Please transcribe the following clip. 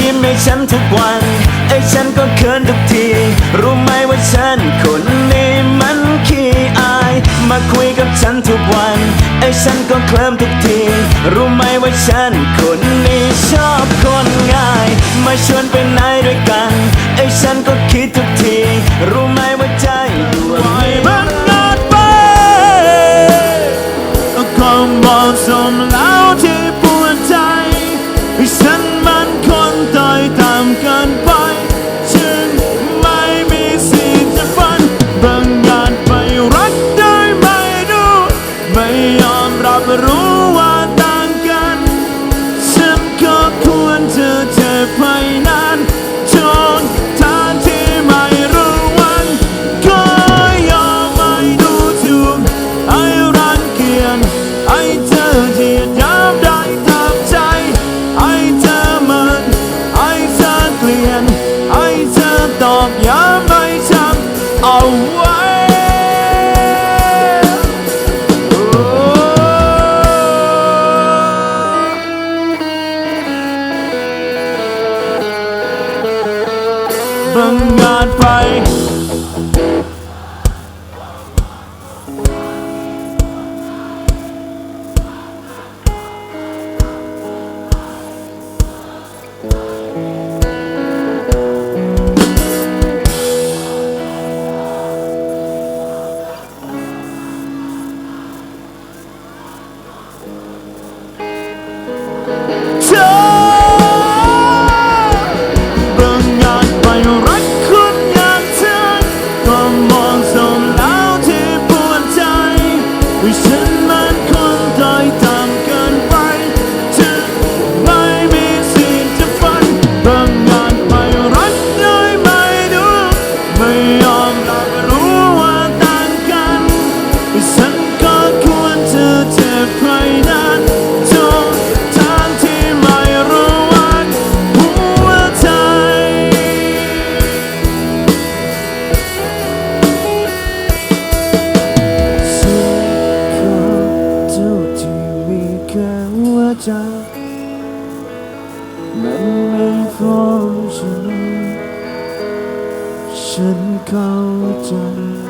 ยิ้มให้ฉันทุกวัน ไอ้ฉันก็เขินทุกที รู้ไหมว่าฉันคนนี้มันขี้อาย มาคุยกับฉันทุกวัน ไอ้ฉันก็เคลิ้มทุกที รู้ไหมว่าฉันคนนี้ชอบคนง่าย มาชวนไปไหนด้วยกัน ไอ้ฉันก็คิดทุกที รู้ไหมว่าใจดวงนี้มันงานไปคำบอกสมแล้วที่ปวดใจ ฉันมันคน เอาไว้บังานไฟ ไม่ยอมรับรู้ว่าต่างกันฉันก็ควรจะเจ็บใครนั้นจงทางที่ไม่รู้วันหัวใจ ฉันขที่มีแค่หัวใจมันไม่พอ ฉันเข้าใจ